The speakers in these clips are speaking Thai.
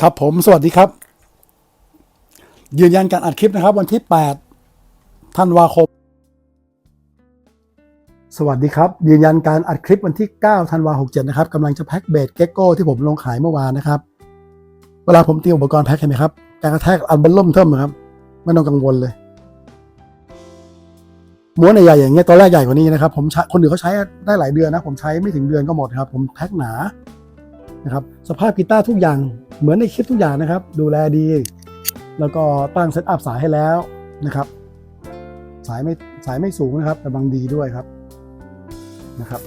ครับผมสวัสดีครับ ยืนยันการอัดคลิปนะครับ วันที่ 8 ธันวาคม สวัสดีครับ ยืนยันการอัดคลิปวันที่ 9 ธันวาคม67 นะครับกำลังจะแพ็คเบสเก็กโก้ที่ผมลงขายเมื่อวานนะครับ เวลาผมเตรียมอุปกรณ์แพ็คเห็นไหมครับ การกระแทกอันเบลล่มเทิมครับ ไม่ต้องกังวลเลย ม้วนใหญ่ๆอย่างเงี้ยตอนแรกใหญ่กว่านี้นะครับ ผมคนอื่นเขาใช้ได้หลายเดือนนะ ผมใช้ไม่ถึงเดือนก็หมดครับ ผมแพ็คหนานะครับ สภาพกีตาร์ทุกอย่าง เหมือนในคลิปทุกอย่างนะครับ ดูแลดี แล้วก็ตั้งเซตอัพสายให้แล้วนะครับ สายไม่สายไม่สูงนะครับแต่บางดีด้วยครับนะครับ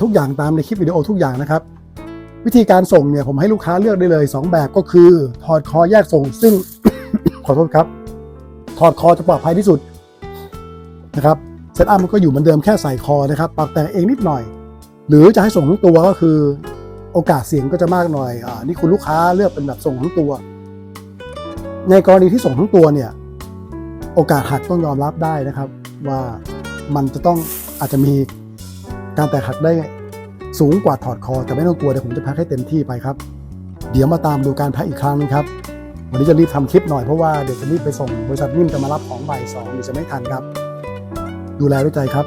ทุกอย่างตามในคลิปวิดีโอทุกอย่างนะครับ วิธีการส่งเนี่ยผมให้ลูกค้าเลือกได้เลย 2 แบบก็คือ ถอดคอแยกส่ง ซึ่งขอโทษครับ ถอดคอจะปลอดภัยที่สุดนะครับเซตอัพมันก็อยู่เหมือนเดิมแค่ใส่คอนะครับ ปรับแต่งเองนิดหน่อย หรือจะให้ส่งทั้งตัวก็คือ โอกาสเสี่ยงก็จะมากหน่อยอ่านี่คุณลูกค้าเลือกเป็นแบบส่งทั้งตัว ในกรณีที่ส่งทั้งตัวเนี่ย โอกาสหักต้องยอมรับได้นะครับ ว่ามันจะต้องอาจจะมีการแตกหักได้สูงกว่าถอดคอแต่ไม่ต้องกลัวเดี๋ยวผมจะแพ็คให้เต็มที่ไปครับ เดี๋ยวมาตามดูการแพ็คอีกครั้งนึงครับ วันนี้จะรีบทำคลิปหน่อยเพราะว่าเดี๋ยวจะรีบไปส่งบริษัทนิ่มจะมารับของบ่ายสองเดี๋ยวจะไม่ทันครับ ดูแลด้วยใจครับ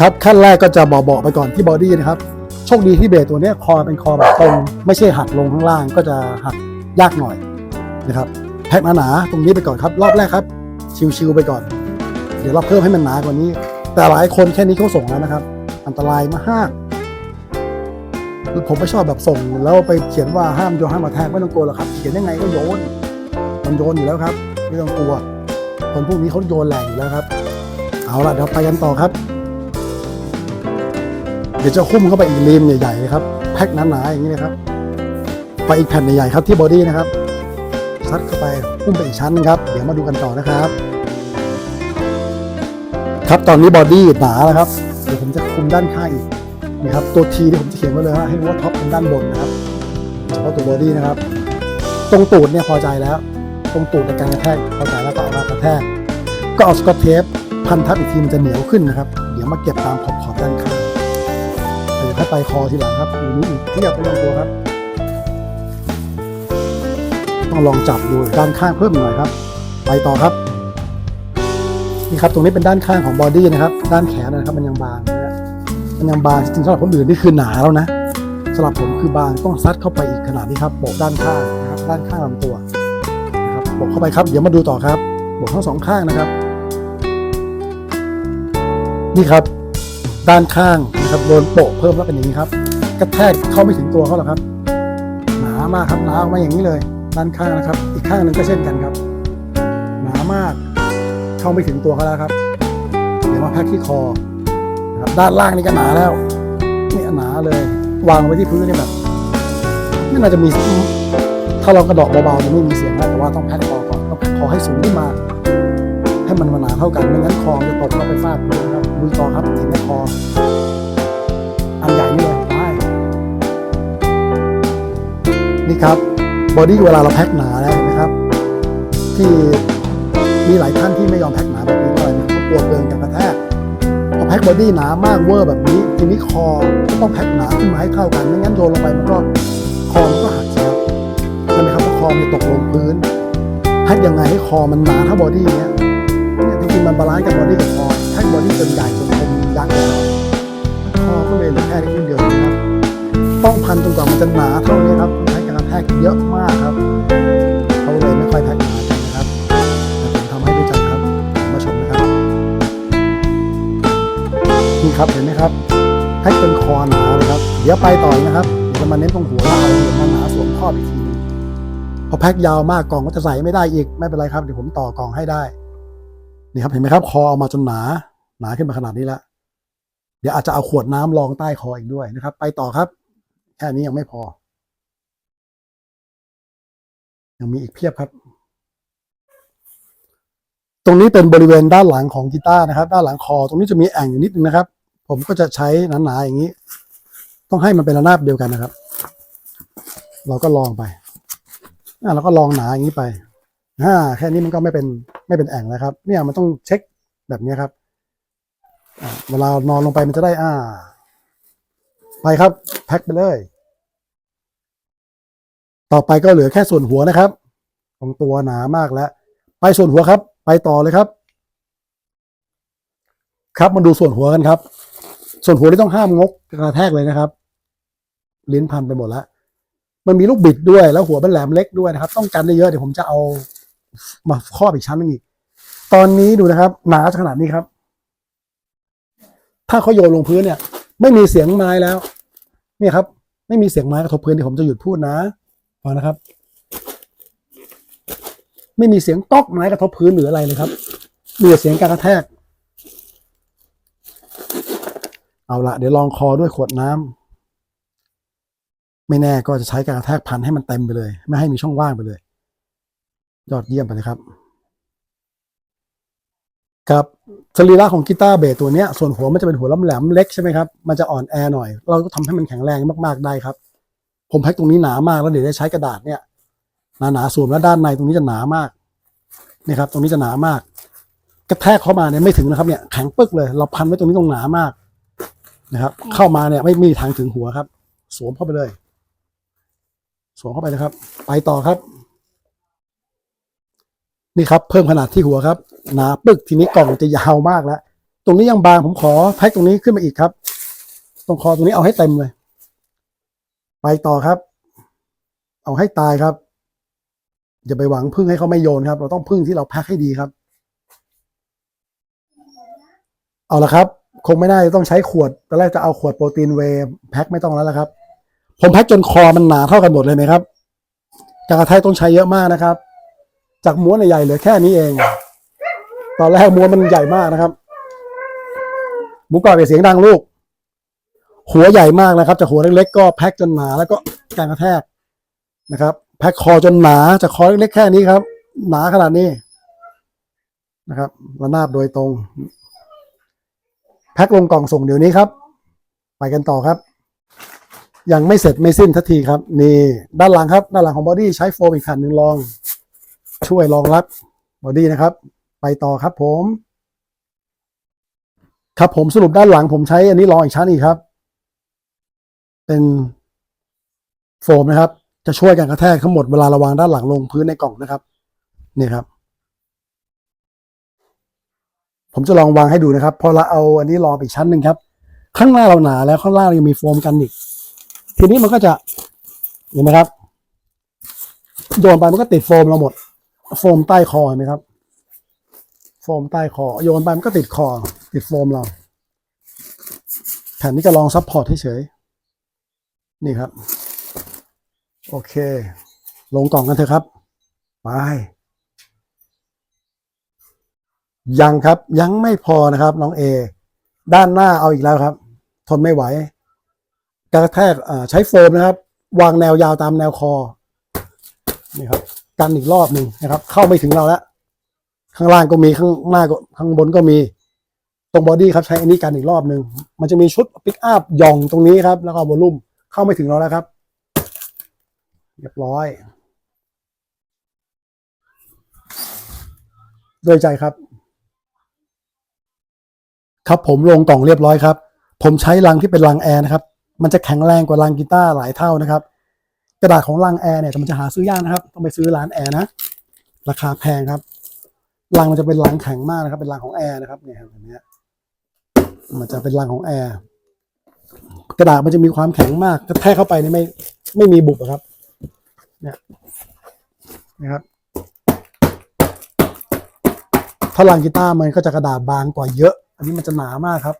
ครับขั้นแรกก็จะเบาๆไปก่อนที่บอดี้นะครับโชคดีที่เบสตัวนี้คอเป็นคอแบบตรงไม่ใช่หักลงข้างล่างก็จะหักยากหน่อยนะครับแพ็คหนาๆตรงนี้ไปก่อนครับ รอบแรกครับ ชิวๆไปก่อน เดี๋ยวเราเพิ่มให้มันหนากว่านี้ แต่หลายคนแค่นี้เขาส่งแล้วนะครับ อันตรายมากคือผมไม่ชอบแบบส่งแล้วไปเขียนว่าห้ามโยนห้ามมาแทกไม่ต้องกลัวหรอกครับ เขียนยังไงก็โยนมันโยนอยู่แล้วครับ ไม่ต้องกลัวคนพวกนี้เขาโยนแรงอยู่แล้วครับ เอาล่ะเดี๋ยวไปกันต่อครับ เดี๋ยวจะหุ้มเข้าไปอีกรีมใหญ่ๆเลยครับ แพ็คหนาๆอย่างนี้นะครับ ไปอีกแผ่นใหญ่ๆครับที่บอดี้นะครับซัดเข้าไปหุ้มไปอีกชั้นนึงครับ เดี๋ยวมาดูกันต่อนะครับ ครับตอนนี้บอดี้หนาแล้วครับเดี๋ยวผมจะคุมด้านข้างอีกนี่ครับตัวทีที่ผมจะเขียนไว้เลยฮะให้รู้ว่าท็อปเป็นด้านบนนะครับเฉพาะตัวบอดี้นะครับ ตรงตูดเนี่ยพอใจแล้ว ตรงตูดในการกระแทกพอใจแล้วก็เอามากระแทกก็เอาสกอตเทปพันทับอีกทีมันจะเหนียวขึ้นนะครับ เดี๋ยวมาเก็บตามขอบขอบด้านข้าง ให้ไปคอทีหลังครับอยู่นี้อีกเทียบไปลงตัวครับ ต้องลองจับดูด้านข้างเพิ่มหน่อยครับ ไปต่อครับนี่ครับตรงนี้เป็นด้านข้างของบอดี้นะครับ ด้านแขนนะครับ มันยังบางนะฮะมันยังบางจริงๆสำหรับคนอื่นนี่คือหนาแล้วนะสำหรับผมคือบางต้องซัดเข้าไปอีกขนาดนี้ครับโบกด้านข้างนะครับ ด้านข้างลำตัวนะครับโบกเข้าไปครับเดี๋ยวมาดูต่อครับโบกทั้งสองข้างนะครับ นี่ครับ ด้านข้าง นะครับโดนโปะเพิ่มแล้วเป็นอย่างนี้ครับกระแทกเข้าไม่ถึงตัวเขาหรอกครับ หนามากครับหนาออกมาอย่างนี้เลยด้านข้างนะครับ อีกข้างหนึ่งก็เช่นกันครับ หนามากเข้าไม่ถึงตัวเขาแล้วครับ เดี๋ยวมาแพ็คที่คอนะครับด้านล่างนี่ก็หนาแล้วนี่หนาเลยวางไว้ที่พื้นนี่แบบนี่น่าจะมีถ้าเรากระดอกเบาๆจะไม่มีเสียงนะแต่ว่าต้องแพ็คคอก่อนต้องแพ็คคอให้สูงขึ้นมา ให้มันมาหนาเท่ากันไม่งั้นคอจะตกเราไปฟาดพื้นครับดูต่อครับเห็นไหมคอ อันใหญ่นี่เลยได้นี่ครับบอดี้เวลาเราแพ็คหนาแล้วนไหมครับ ที่มีหลายท่านที่ไม่ยอมแพ็คหนาแบบนี้เพราะอะไรนะเพราะกลัวเกินการกระแทกพอแพ็คบอดี้หนามากเวอร์แบบนี้ ทีนี้คอต้องแพ็คหนาขึ้นมาให้เท่ากันไม่งั้นโยนลงไปมันก็คอมันก็หักเสียใช่ไหมครับเพราะคอมันตกลงพื้นแพ็คยังไงให้คอมันหนาเท่าบอดี้เนี้ยเนี่ยจริงๆมันบาลานซ์กับบอดี้กับคอแท่งบอดี้จนใหญ่จนเป็นยักษ์แล้ว ก็เลยเหลือแค่นิดเดียวนะครับ ต้องพันจนกว่ามันจะหนาเท่านี้ครับใช้การกระแทกเยอะมากครับเขาเลยไม่ค่อยแพ็คหนากันนะครับแต่ผมทำให้ด้วยใจครับมาชมนะครับนี่ครับเห็นไหมครับแพ็คจนคอหนาเลยครับเดี๋ยวไปต่อนะครับเดี๋ยวจะมาเน้นตรงหัวเราเอาเหรียญมาหนาสวมครออีกทีหนึงพอแพ็คยาวมากกล่องก็จะใส่ไม่ได้อีกไม่เป็นไรครับเดี๋ยวผมต่อกล่องให้ได้นี่ครับเห็นไหมครับ คอเอามาจนหนาหนาขึ้นมาขนาดนี้แล้ว เดี๋ยวอาจจะเอาขวดน้ำรองใต้คออีกด้วยนะครับ ไปต่อครับ แค่นี้ยังไม่พอ ยังมีอีกเพียบครับ ตรงนี้เป็นบริเวณด้านหลังของกีตาร์นะครับ ด้านหลังคอ ตรงนี้จะมีแอ่งอยู่นิดนึงนะครับ ผมก็จะใช้หนาๆอย่างนี้ ต้องให้มันเป็นระนาบเดียวกันนะครับ เราก็ลองไปอะเราก็ลองหนาอย่างนี้ไปอ่าแค่นี้มันก็ไม่เป็นไม่เป็นแอ่งแล้วครับ เนี่ยมันต้องเช็คแบบนี้ครับ เวลานอนลงไปมันจะได้อ่า ไปครับ แพ็คไปเลย ต่อไปก็เหลือแค่ส่วนหัวนะครับ ของตัวหนามากแล้ว ไปส่วนหัวครับ ไปต่อเลยครับ ครับมาดูส่วนหัวกันครับ ส่วนหัวที่ต้องห้ามงกกระแทกเลยนะครับ ลิ้นพันไปหมดแล้วมันมีลูกบิดด้วยแล้วหัวเป็นแหลมเล็กด้วยนะครับ ต้องกันได้เยอะเดี๋ยวผมจะเอามาครอบอีกชั้นนึงอีก ตอนนี้ดูนะครับ หนาขนาดนี้ครับ ถ้าเขาโยนลงพื้นเนี่ย ไม่มีเสียงไม้แล้วนี่ครับ ไม่มีเสียงไม้กระทบพื้นเดี๋ยวผมจะหยุดพูดนะฟังนะครับ ไม่มีเสียงต๊อกไม้กระทบพื้นหรืออะไรเลยครับมีแต่เสียงการกระแทก เอาละเดี๋ยวลองคอด้วยขวดน้ำไม่แน่ก็จะใช้การกระแทกพันให้มันเต็มไปเลย ไม่ให้มีช่องว่างไปเลย ยอดเยี่ยมไปเลยครับ ครับสรีระของกีตาร์เบสตัวเนี้ยส่วนหัวมันจะเป็นหัวแหลมๆเล็กใช่ไหมครับมันจะอ่อนแอหน่อย เราก็ทำให้มันแข็งแรงมากๆได้ครับ ผมแพ็คตรงนี้หนามากแล้วเดี๋ยวจะใช้กระดาษเนี่ยหนาๆสวมแล้วด้านในตรงนี้จะหนามากนี่ครับ ตรงนี้จะหนามาก กระแทกเข้ามาเนี่ยไม่ถึงนะครับเนี่ยแข็งปึ๊กเลย เราพันไว้ตรงนี้ตรงหนามากนะครับ เข้ามาเนี่ยไม่มีทางถึงหัวครับ สวมเข้าไปเลย สวมเข้าไปนะครับ ไปต่อครับ นี่ครับเพิ่มขนาดที่หัวครับหนาปึกทีนี้กล่องจะยาวมากแล้ว ตรงนี้ยังบางผมขอแพ็คตรงนี้ขึ้นมาอีกครับ ตรงคอตรงนี้เอาให้เต็มเลย ไปต่อครับ เอาให้ตายครับอย่าไปหวังพึ่งให้เขาไม่โยนครับ เราต้องพึ่งที่เราแพ็คให้ดีครับ เอาละครับ คงไม่น่าจะต้องใช้ขวดตอนแรกจะเอาขวดโปรตีนเวแพ็คไม่ต้องแล้วละครับ ผมแพ็คจนคอมันหนาเท่ากันหมดเลยนะครับการกระแทกต้องใช้เยอะมากนะครับ จากม้วนใหญ่เหลือแค่นี้เอง ตอนแรกม้วนมันใหญ่มากนะครับ หมูกรอบอย่าเสียงดังลูก หัวใหญ่มากนะครับจากหัวเล็กๆก็แพ็คจนหนาแล้วก็การกระแทกนะครับ แพ็คคอจนหนาจากคอเล็กๆแค่นี้ครับ หนาขนาดนี้นะครับระนาบโดยตรง แพ็คลงกล่องส่งเดี๋ยวนี้ครับ ไปกันต่อครับ ยังไม่เสร็จไม่สิ้นทันทีครับ นี่ด้านหลังครับ ด้านหลังของบอดี้ใช้โฟมอีกแผ่นหนึ่งรอง ช่วยรองรับบอดี้นะครับ ไปต่อครับผม ครับผมสรุปด้านหลังผมใช้อันนี้รองอีกชั้นอีกครับ เป็นโฟมนะครับ จะช่วยกันกระแทกทั้งหมดเวลาระวางด้านหลังลงพื้นในกล่องนะครับนี่ครับ ผมจะลองวางให้ดูนะครับ พอเราเอาอันนี้รองไปอีกชั้นหนึ่งครับ ข้างหน้าเราหนาแล้วข้างล่างยังมีโฟมกันอีก ทีนี้มันก็จะเห็นไหมครับโยนไปมันก็ติดโฟมเราหมด โฟมใต้คอเห็นไหมครับ โฟมใต้คอ โยนไปมันก็ติดคอ ติดโฟมเรา แผ่นนี้จะลองซับพอร์ตเฉยๆนี่ครับ โอเค ลงกล่องกันเถอะครับ ไปยังครับยังไม่พอนะครับ น้องเอด้านหน้าเอาอีกแล้วครับ ทนไม่ไหวกระแทกใช้โฟมนะครับ วางแนวยาวตามแนวคอ นี่ครับ กันอีกรอบหนึ่งนะครับ เข้าไม่ถึงเราแล้ว ข้างล่างก็มีข้างหน้าก็ข้างบนก็มี ตรงบอดี้ครับใช้อันนี้กันอีกรอบหนึ่งมันจะมีชุดปิกอัพย่องตรงนี้ครับ แล้วก็วอลลุ่มเข้าไม่ถึงเราแล้วครับ เรียบร้อยด้วยใจครับ ครับผมลงกล่องเรียบร้อยครับ ผมใช้รังที่เป็นรังแอร์นะครับ มันจะแข็งแรงกว่ารังกีตาร์หลายเท่านะครับ กระดาษของรังแอร์เนี่ยมันจะหาซื้อยากนะครับ ต้องไปซื้อร้านแอร์นะ ราคาแพงครับรังมันจะเป็นรังแข็งมากนะครับ เป็นรังของแอร์นะครับเนี่ยแบบเนี้ยมันจะเป็นรังของแอร์กระดาษมันจะมีความแข็งมากกระแทกเข้าไปนี่ไม่ไม่มีบุบอะครับ เนี่ยนะครับถ้ารังกีตาร์มันก็จะกระดาษบางกว่าเยอะ อันนี้มันจะหนามากครับ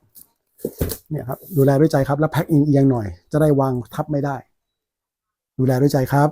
เนี่ยครับ ดูแลด้วยใจครับ แล้วแพ็คเอียงๆหน่อย จะได้วางทับไม่ได้ ดูแลด้วยใจครับ